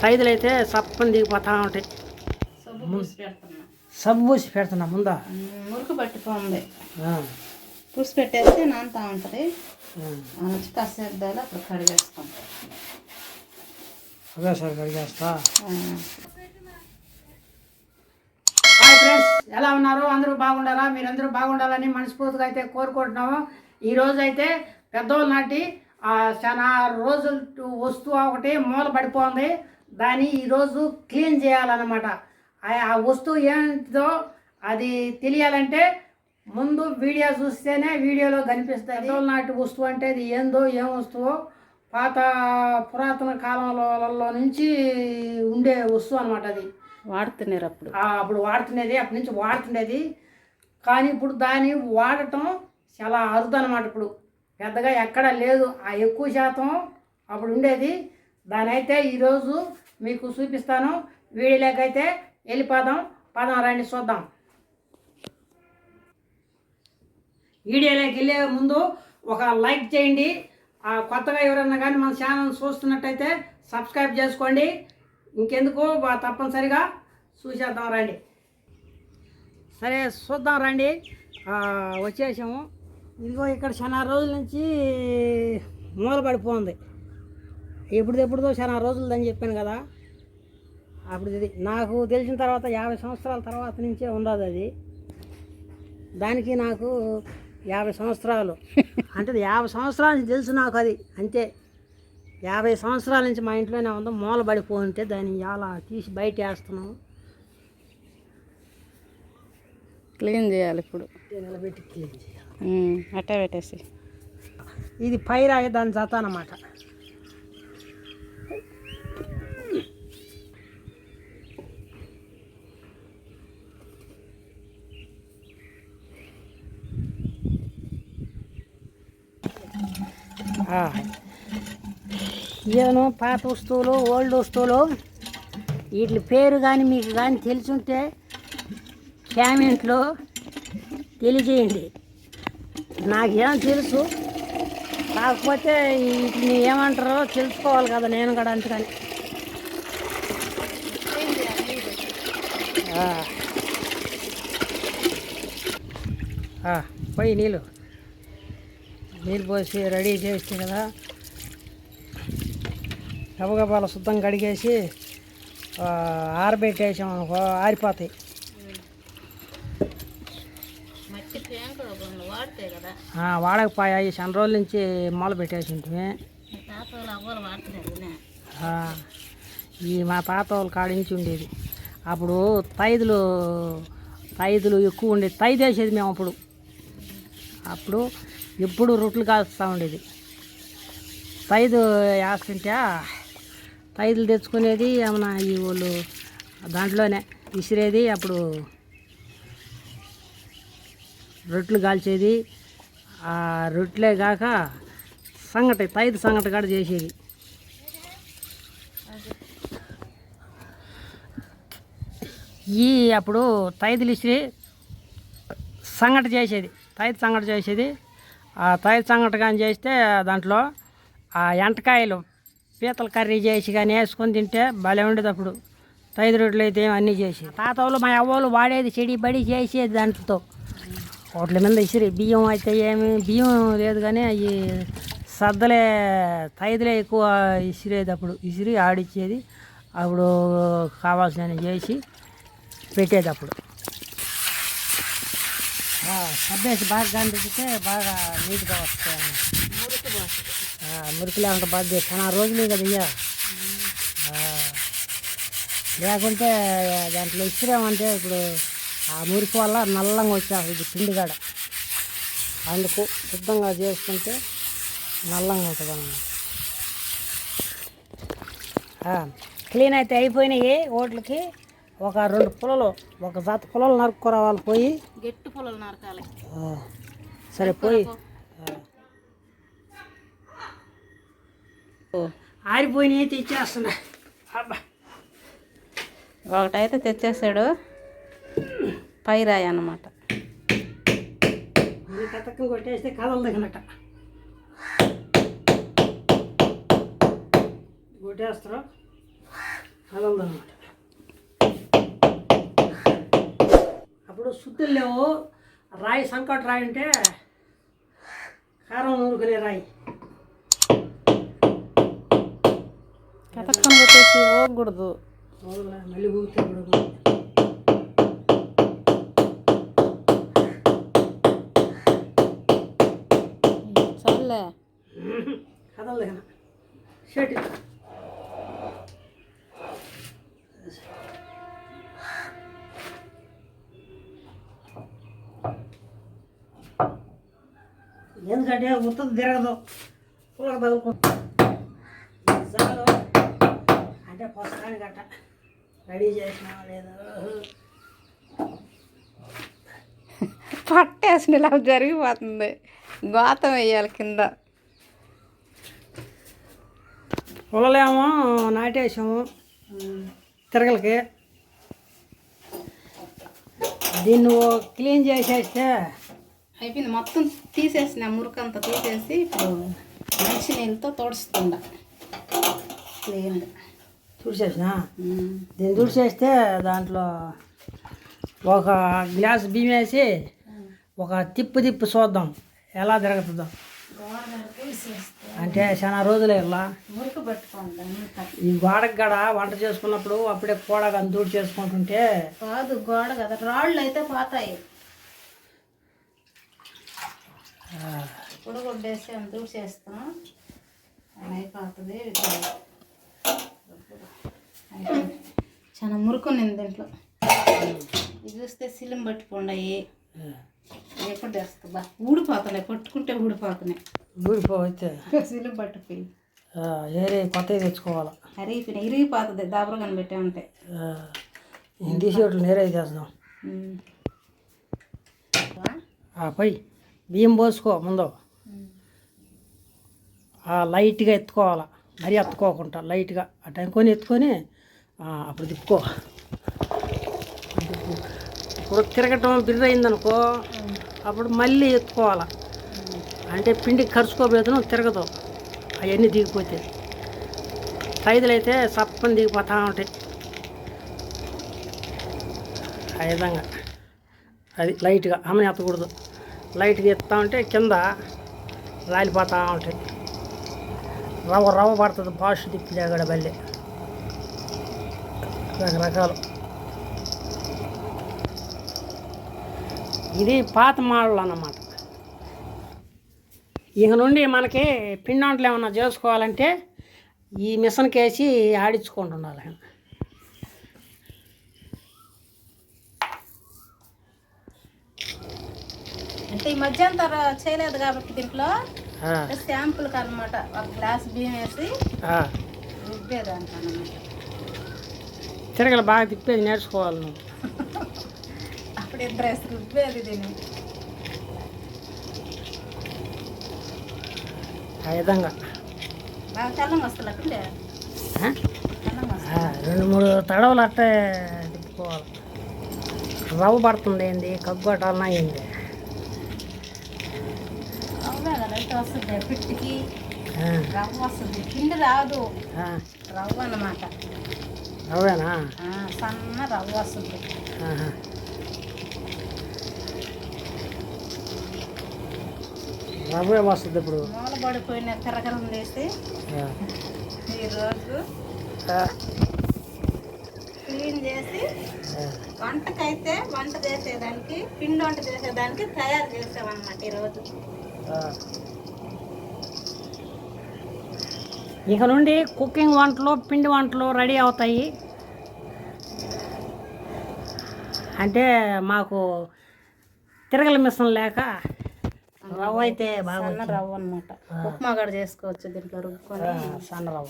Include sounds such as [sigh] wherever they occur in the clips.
తైదులు అయితే సప్పని దిగిపోతా ఉంటాయి. సబ్బు పూసి పెడుతున్నా. ముందా? మురికి ఆ, పూసి పెట్టేస్తే నానుతా ఉంటుంది. నుంచి కాసేపు అప్పుడు కడిగేసుకుంటాం ఒకేసారి కడిగేస్తా. ఆ. హాయ్ ఫ్రెండ్స్ ఎలా ఉన్నారు? అందరూ బాగుండాలా? మీరందరూ బాగుండాలని మనస్ఫూర్తిగా అయితే కోరుకుంటున్నాము. ఈ రోజు అయితే పెద్దోళ్ళ నాటి ఆ, చాలా రోజులు వస్తువు ఒకటి మూల పడిపోతుంది దాన్ని ఈరోజు క్లీన్ చేయాలన్నమాట. ఆ- వస్తువు ఏంటిదో అది తెలియాలంటే ముందు వీడియో చూస్తేనే వీడియోలో కనిపిస్తుంది. పెద్దోళ్ళ నాటి వస్తువు అంటే అది ఏందో ఏం వస్తువో పాత పురాతన కాలంలో నుంచి ఉండే వస్తువు అనమాట అది. వాడుతున్నారు అప్పుడు. అప్పుడు వాడుతున్నది అప్పటి నుంచి వాడుతున్నది. కానీ ఇప్పుడు దాన్ని వాడటం చాలా అరుదు అనమాట ఇప్పుడు. పెద్దగా ఎక్కడ లేదు. ఆ ఎక్కువ శాతం అప్పుడు ఉండేది దాని అయితే ఈరోజు మీకు చూపిస్తాను. వీడియోలోకైతే వెళ్ళిపోదాం పదం. రండి చూద్దాం. వీడియోలోకి వెళ్ళే ముందు ఒక లైక్ చేయండి. కొత్తగా ఎవరన్నా కానీ మన ఛానల్ చూస్తున్నట్టయితే సబ్స్క్రైబ్ చేసుకోండి. ఇంకెందుకు? తప్పనిసరిగా చూసేద్దాం రండి. సరే చూద్దాం రండి. వచ్చేసాము. ఇదిగో ఇక్కడ చాలా రోజుల నుంచి మూల ఎప్పుడుదెప్పుడుదో చాలా రోజులదని చెప్పాను కదా. అప్పుడు ఇది నాకు తెలిసిన తర్వాత యాభై సంవత్సరాల తర్వాత నుంచే ఉండదు అది. దానికి నాకు యాభై సంవత్సరాలు. అంటే యాభై సంవత్సరాల నుంచి తెలుసు నాకు అది. అంతే. యాభై సంవత్సరాల నుంచి మా ఇంట్లోనే ఉందో మూల పడిపోతే దాన్ని ఇలా తీసి బయట వేస్తున్నాం. క్లీన్ చేయాలి ఇప్పుడు. నిలబెట్టి క్లీన్ చేయాలి. అట్టే పెట్టేసి. ఇది పైరాయి దాని జత అన్నమాట. ఏను పాత వస్తువులు ఓల్డ్ వస్తువులు. వీటి పేరు కానీ మీకు కానీ తెలుసుంటే కామెంట్లో తెలియజేయండి. నాకేం తెలుసు. కాకపోతే వీటిని ఏమంటారో తెలుసుకోవాలి కదా నేను కూడా అంతకని పోయి నీళ్ళు. నీళ్ళు పోసి రెడీ చేస్తే కదా. గబగబాల శుద్ధం కడిగేసి ఆరబెట్టేసాం అనుకో ఆరిపోతాయి. ఆ, వాడకపోయాయి చాలా రోజుల నుంచి మొదలు పెట్టేసి ఉంటుంది ఈ మా తాత వాళ్ళ కాడి నుంచి ఉండేది. అప్పుడు తైదులు తైదులు ఎక్కువ ఉండేది తైదు వేసేది మేము అప్పుడు. అప్పుడు ఎప్పుడు రొట్టెలు కాల్స్తూ ఉండేది. తైదు వేస్తుంటే తైదులు తెచ్చుకునేది ఏమన్నా ఈ వాళ్ళు దాంట్లోనే విసిరేది అప్పుడు రొట్టెలు కాల్చేది. ఆ రొట్టెలే కాక సంగటి తైదు సంగటి కూడా చేసేది. ఈ అప్పుడు తైదులు ఇసిరి సంగటి చేసేది తైదు సంగటి చేసేది. ఆ తైదు సంగటి కానీ చేస్తే దాంట్లో ఆ ఎంటకాయలు పీతల కర్రీ చేసి కానీ వేసుకొని తింటే భలే ఉండేది అప్పుడు. తైదు రొట్టెలు అయితే అన్నీ చేసి. తాత వాళ్ళు మా అవ్వలు వాడేది చెడి బడి చేసేది దాంట్లో. వాటి మీద ఇసిరి. బియ్యం అయితే ఏమి బియ్యం లేదు కానీ అవి సద్దలే తైదులే ఎక్కువ ఇసిరేది అప్పుడు. ఇసిరి ఆడిచ్చేది. అప్పుడు కావాల్సిన చేసి పెట్టేటప్పుడు సబ్బేసి బాగా గండితే బాగా నీట్గా వస్తాయి మురికి లేకుండా బాగా చాలా రోజులే కదా లేకుంటే దాంట్లో ఇచ్చిరామంటే ఇప్పుడు ఆ మురికి వల్ల నల్లంగా వచ్చేస్తుంది పిండిగాడ. అందుకు శుద్ధంగా చేసుకుంటే నల్లంగా ఉంటుంది అన్నమాట క్లీన్ అయితే అయిపోయినాయి ఓట్లకి. ఒక రెండు పుల్లలు ఒక జత పుల్లలు నరుక్కురావాలి పోయి. గట్టి పొలాలు నరకాలి. సరే పోయి. ఆరిపోయినాయి తెచ్చేస్తున్నా. అబ్బా. ఒకటైతే తెచ్చేసాడు. పైరాయి అన్నమాట కథకం కొట్టేస్తే కథలు తగినట్ట కొట్టేస్తారు? మామూలు అనమాట అప్పుడు సుత్తులు లేవు. రాయి సంకట రాయి ఉంటే కారం నూరుకునే రాయి. కథక్కన కొట్టేసి పోకూడదు. మళ్ళీ ఊగితే కూడా చాలే. కదలదు షర్ట్ ఎందుకంటే ఉత్తది తిరగదు. చాలు అంటే పుస్తకానికి గట్ట. రెడీ చేసినా లేదా. పట్టేసిన ఇలా జరిగిపోతుంది. గోతం వేయాలి కింద. పొలలేమో నాటేసాము తిరగలకి. దీన్ని క్లీన్ చేసేస్తే అయిపోయింది. మొత్తం తీసేసిన మురుకంతా తీసేసి ఇప్పుడు మంచి నీళ్ళతో తోడుస్తుండ. క్లీన్గా తుడిచేసిన? దీన్ని తుడిచేస్తే దాంట్లో ఒక గ్లాస్ బియ్యం వేసి ఒక తిప్పు తిప్పు చూద్దాం. ఎలా తిరుగుతుందో. అంటే చాలా రోజులే ఇలా. ఈ గోడకు గడ వంట చేసుకున్నప్పుడు అప్పుడే కూడా కానీ దూడి చేసుకుంటుంటే కాదు గోడ కదా. రాళ్ళు అయితే పోతాయి. పొడగొడ్డేసి అంత చేస్తాం అది అయిపోతుంది. చాలా మురుకునింది దీంట్లో. ఇది చూస్తే సిలిం పట్టుకుండాయి ఎప్పుడు తెస్తా బా ఊడిపోతున్నాయి. పట్టుకుంటే ఊడిపోతున్నాయి. ఊడిపోతే. సిలిం పట్టుకుపోయి. ఏరే కొత్తవి తెచ్చుకోవాలి? అరిగిపోయినాయి. ఇరిగిపోతుంది. దాబర కనిపెట్టే ఉంటాయి ఇంటి షీట్లు నేరే. ఆ పై బియ్యం పోసుకో ముందు. ఆ లైట్గా ఎత్తుకోవాలి. మరీ ఎత్తుకోకుండా లైట్గా. ఆ టైం కొని ఎత్తుకొని అప్పుడు తిప్పుకో. ఇప్పుడు తిరగటం బిర్ర అయిందనుకో అప్పుడు మళ్ళీ ఎత్తుకోవాలి. అంటే పిండి ఖర్చుకోబోతున్నాం తిరగదు. అవన్నీ దిగిపోతే. సైజులు అయితే సప్పని దిగిపోతూ ఉంటాయి. ఆ విధంగా. అది లైట్గా. అమ్మని ఎత్తకూడదు. లైట్గా ఎత్తా ఉంటే కింద రాలిపోతూ ఉంటుంది. రవ్వ రవ్వ పడుతుంది. పాష్ దిక్కులేగడ బల్లి. రకరకాలు. ఇది పాత మోడల్ అన్నమాట. ఇక నుండి మనకి పిండి వంటలు ఏమన్నా చేసుకోవాలంటే ఈ మిషన్కి వేసి ఆడించుకుంటుండాలి. ఈ మధ్య అంతా రా- చేయలేదు కాబట్టి దీంట్లో ఆ, శాంపుల్కి అనమాట ఒక గ్లాస్ బియ్యం వేసి. రుబ్బేదానికి అనమాట తిరగలు బాగా తిప్పేది నేర్చుకోవాలి నువ్వు. [laughs] అప్పుడు ఇద్దరు వేసి రుబ్బేది దీన్ని. ఆ విధంగా. బాగా తెల్లంగా వస్తుంది అక్కడే రెండు మూడు తడవలు అట్టే తిప్పుకోవాలి. రవ్వ పడుతుంది ఏంది కగ్గొట్టాలన్నా ఏంది? అయితే వస్తుంది పిట్టికి రవ్వ వస్తుంది. పిండి రాదు. రవ్వ అన్నమాట. రవ్వేనా? సన్న రవ్వ వస్తుంది. రవ్వే వస్తుంది ఇప్పుడు? మూల పడిపోయిన తిరగరం వేసి ఈరోజు క్లీన్ చేసి. వంటకైతే వంట చేసేదానికి పిండి వంట చేసేదానికి తయారు చేసామన్నమాట ఈరోజు ఆ. ఇక నుండి కుకింగ్ వంటలు పిండి వంటలు రెడీ అవుతాయి. అంటే మాకు తిరగల మిషన్ లేక రవ్వ అయితే బాగా రవ్వ అనమాట ఉప్మా కూడా చేసుకోవచ్చు దీంట్లో రుబ్బుకొని. సన్న రవ్వ.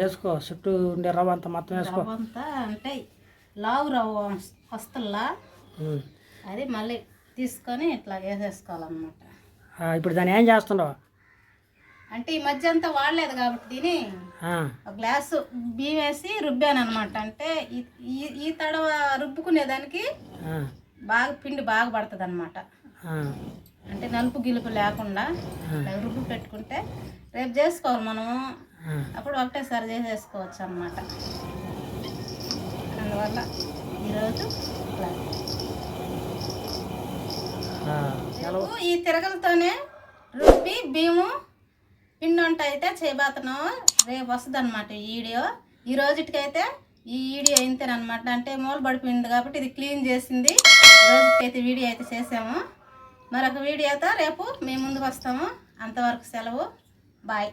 వేసుకో చుట్టూ ఉండే రవ్వ అంతా మొత్తం వేసుకో. అంతా అంటే లావు రవ్వ వస్తుల్లా. అది మళ్ళీ తీసుకొని ఇట్లా వేసేసుకోవాలన్నమాట. ఇప్పుడు దాన్ని ఏం చేస్తున్నావు? అంటే ఈ మధ్య అంతా వాడలేదు కాబట్టి దీని గ్లాసు బియ్యం వేసి రుబ్బాను అనమాట అంటే ఈ- తడవ రుబ్బుకునేదానికి బాగా పిండి బాగా పడుతుంది అనమాట. అంటే నలుపు గిలుపు లేకుండా రుబ్బు పెట్టుకుంటే రేపు చేసుకోవాలి మనము. అప్పుడు ఒకటేసారి చేసేసుకోవచ్చు అన్నమాట అందువల్ల ఈరోజు ఈ తిరగలతోనే రుబ్బి బియ్యము పిండి వంట అయితే చేయబోతున్నాం రేపు వస్తుంది అనమాట ఈ వీడియో ఈ రోజుటికైతే ఈ వీడియో ఇంతేనమాట అంటే మూల పడిపోయింది కాబట్టి ఇది క్లీన్ చేసింది. రోజుకైతే వీడియో అయితే చేసాము. మరొక వీడియోతో రేపు మేము ముందుకు వస్తాము. అంతవరకు సెలవు. బాయ్.